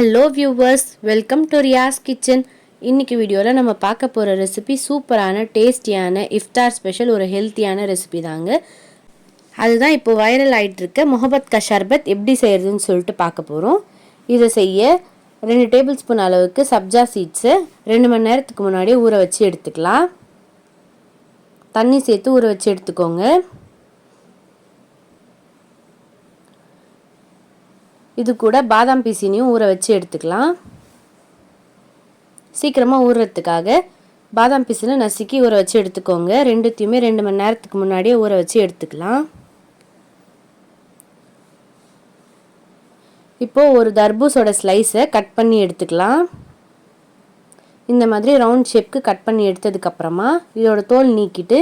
Hello viewers welcome to Riyas kitchen இன்னைக்கு வீடியோவில் நம்ம பார்க்க போகிற ரெசிபி சூப்பரான டேஸ்டியான இஃப்தார் ஸ்பெஷல் ஒரு ஹெல்த்தியான ரெசிபி தாங்க. அதுதான் இப்போ வைரல் ஆகிட்டு இருக்க முகபத் கா ஷர்பத் எப்படி செய்கிறதுன்னு சொல்லிட்டு பார்க்க போகிறோம் இதை செய்ய ரெண்டு டேபிள் ஸ்பூன் அளவுக்கு சப்ஜா சீட்ஸை ரெண்டு மணி நேரத்துக்கு முன்னாடியே ஊற வச்சு எடுத்துக்கலாம். தண்ணி சேர்த்து ஊற வச்சு எடுத்துக்கோங்க. இது கூட பாதாம் பீசினியும் ஊற வச்சு எடுத்துக்கலாம். சீக்கிரமாக ஊறுறதுக்காக பாதாம் பீசினை நசுக்கி ஊற வச்சு எடுத்துக்கோங்க. ரெண்டுத்தையுமே ரெண்டு மணி நேரத்துக்கு முன்னாடியே ஊற வச்சு எடுத்துக்கலாம். இப்போது ஒரு தர்பூஸோட ஸ்லைஸை கட் பண்ணி எடுத்துக்கலாம். இந்த மாதிரி ரவுண்ட் ஷேப்க்கு கட் பண்ணி எடுத்ததுக்கப்புறமா இதோட தோல் நீக்கிட்டு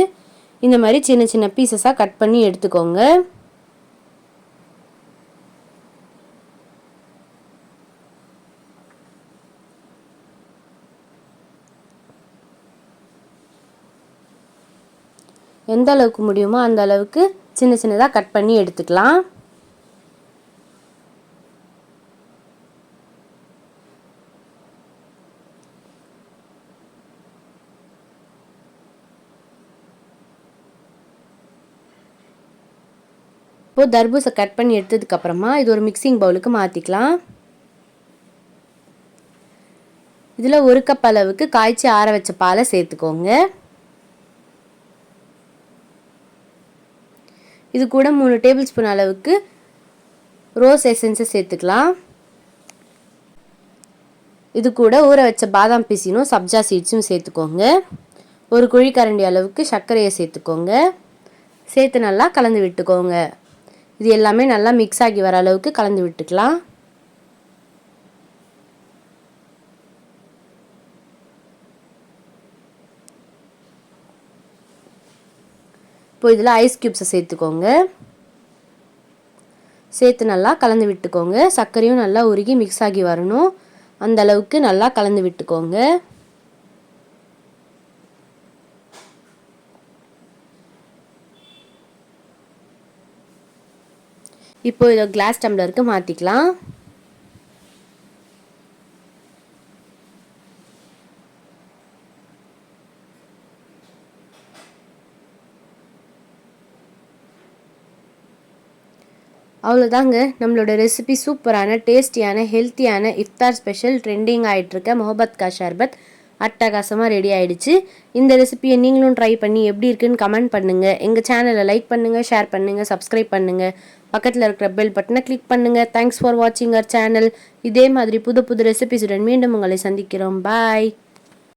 இந்த மாதிரி சின்ன சின்ன பீசஸாக கட் பண்ணி எடுத்துக்கோங்க. எந்த அளவுக்கு முடியுமோ அந்த அளவுக்கு சின்ன சின்னதாக கட் பண்ணி எடுத்துக்கலாம். இப்போது தர்பூசை கட் பண்ணி எடுத்ததுக்கப்புறமா இது ஒரு மிக்சிங் பவுலுக்கு மாற்றிக்கலாம் இதில் ஒரு கப் அளவுக்கு காய்ச்சி ஆற வச்ச பாலை சேர்த்துக்கோங்க. இது கூட மூணு டேபிள் ஸ்பூன் அளவுக்கு ரோஸ் எசன்ஸை சேர்த்துக்கலாம். இது கூட ஊற வச்ச பாதாம் பீசினும் சப்ஜா சீட்ஸும் சேர்த்துக்கோங்க. ஒரு குழிக்கரண்டி அளவுக்கு சர்க்கரையை சேர்த்துக்கோங்க. சேர்த்து நல்லா கலந்து விட்டுக்கோங்க. இது எல்லாமே நல்லா மிக்ஸ் ஆகி வர அளவுக்கு கலந்து விட்டுக்கலாம். இப்போ இதில் ஐஸ் க்யூப்ஸை சேர்த்துக்கோங்க. சேர்த்து நல்லா கலந்து விட்டுக்கோங்க. சர்க்கரையும் நல்லா உருகி மிக்ஸ் ஆகி வரணும். அந்த அளவுக்கு நல்லா கலந்து விட்டுக்கோங்க. இப்போ இதை கிளாஸ் டம்ளருக்கு மாற்றிக்கலாம் அவ்வளோதாங்க நம்மளோட ரெசிபி சூப்பரான டேஸ்டியான ஹெல்த்தியான இஃப்தார் ஸ்பெஷல் ட்ரெண்டிங் ஆகிட்டுருக்க மொஹபத் கா ஷர்பத். அட்டகாசமாக ரெடி ஆகிடுச்சு இந்த ரெசிபியை நீங்களும் ட்ரை பண்ணி எப்படி இருக்குன்னு கமெண்ட் பண்ணுங்கள் எங்கள் சேனலை லைக் பண்ணுங்கள் ஷேர் பண்ணுங்கள் சப்ஸ்கிரைப் பண்ணுங்கள் பக்கத்தில் இருக்கிற பெல் பட்டனை கிளிக் பண்ணுங்கள் தேங்க்ஸ் ஃபார் வாட்சிங் அவர் சேனல் இதே மாதிரி புது புது ரெசிபிஸுடன் மீண்டும் உங்களை சந்திக்கிறோம். பாய்